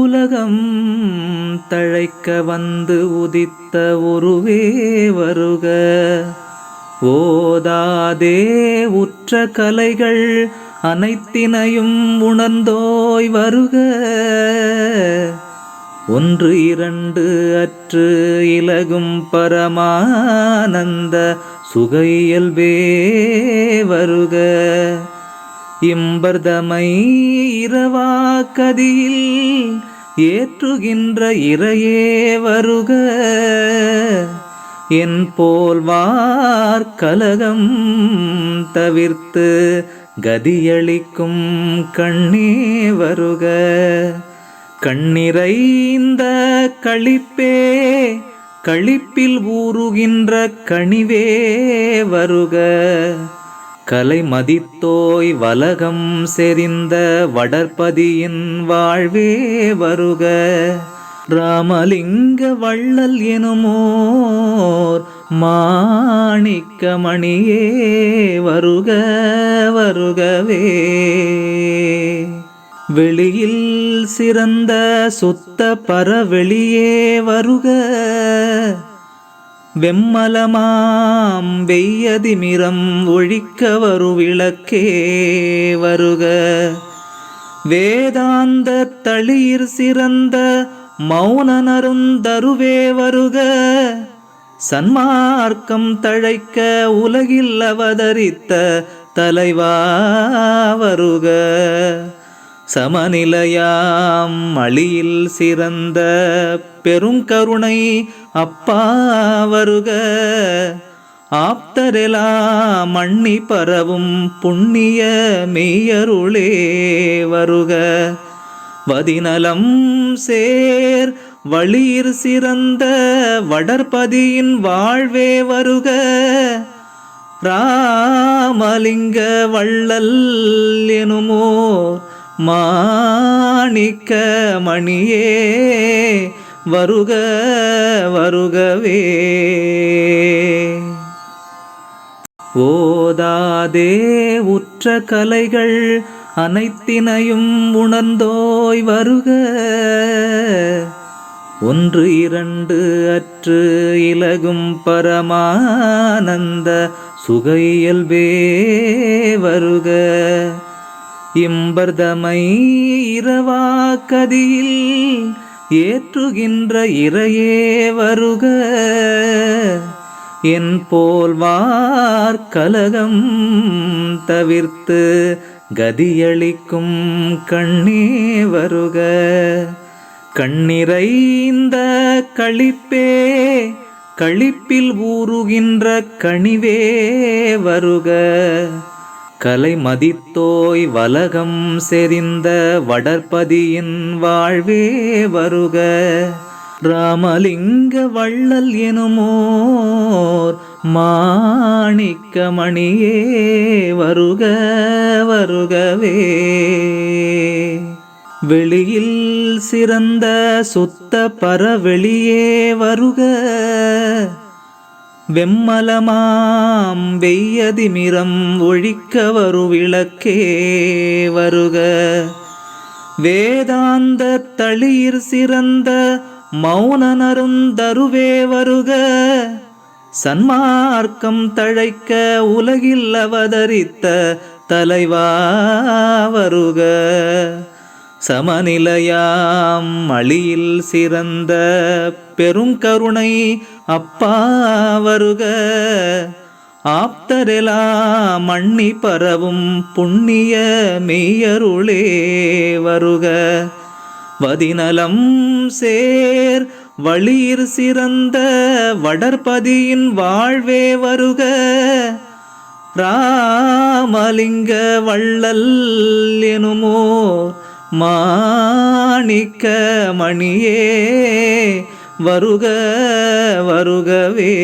உலகம் தழைக்க வந்து உதித்த உருவே வருக. ஓதாதே உற்ற கலைகள் அனைத்தினையும் உணர்ந்தோய் வருக. ஒன்று இரண்டு அற்று இலகும் பரமானந்த சுகையல்வே வருக. இம்பர்தமை இரவா கதியில் ஏற்றுகின்ற இறையே வருக. என் போல்வார் கலகம் தவிர்த்து கதியளிக்கும் கண்ணே வருக. கண்ணிறைந்த களிப்பே களிப்பில் ஊறுகின்ற கனிவே வருக. கலை மதித்தோய் வலகம் செறிந்த வடற்பதியின் வாழ்வே வருக. ராமலிங்க வள்ளல் எனுமோர் மாணிக்க மணியே வருக வருகவே. வெளியில் சிறந்த சுத்த பரவெளியே வருக. வெம்மலமாம் வெய்யதிமிரம் ஒழிக்க வரு விளக்கே வருக. வேதாந்த தளிர் சிறந்த மௌனனருந்தருவே வருக. சன்மார்க்கம் தழைக்க உலகில் அவதரித்த தலைவா வருக. சமநிலையாம் அழியில் சிறந்த பெருங்கருணை அப்பா வருக. ஆப்தரெலா மண்ணி பரவும் புண்ணிய மெய்யருளே வருக. வதிநலம் சேர் வழியிற் சிறந்த வடற்பதியின் வாழ்வே வருக. ராமலிங்க வள்ளல் எனுமோ மாணிக்க மணியே வருக வருகவே. ஓதாதே உற்ற கலைகள் அனைத்தினையும் உணர்ந்தோய் வருக. ஒன்று இரண்டு அற்று இலகும் பரமானந்த சுகையல்வே வருக. இம்பர்தமை இரவா கதியில் ஏற்றுகின்ற இறையே வருக. என் போல்வார் கலகம் தவிர்த்து கதியளிக்கும் கண்ணே வருக. கண்ணிறைந்த களிப்பே களிப்பில் ஊறுகின்ற கனிவே வருக. கலை மதித்தோய் வலகம் செறிந்த வடற்பதியின் வாழ்வே வருக. ராமலிங்க வள்ளல் எனுமோர் மாணிக்க மணியே வருக வருகவே. வெளியில் சிறந்த சுத்த பரவெளியே வருக. வெம்மலமாம் வெய்யதிமிரம் ஒழிக்க வரு விளக்கே வருக. வேதாந்த தளிர் சிறந்த மௌனனருந்தருவே வருக. சன்மார்க்கம் தழைக்க உலகில் அவதரித்த தலைவா வருக. சமநிலையாம் அழியில் சிறந்த பெருங்கருணை அப்பா வருக. ஆப்தரெலா மண்ணி பரவும் புண்ணிய மெய்யருளே வருக. வதிநலம் சேர் வழியிற் சிறந்த வடற்பதியின் வாழ்வே வருக. ராமலிங்க வள்ளல் எனுமோ மாணிக்க மணியே வருக வருகவே.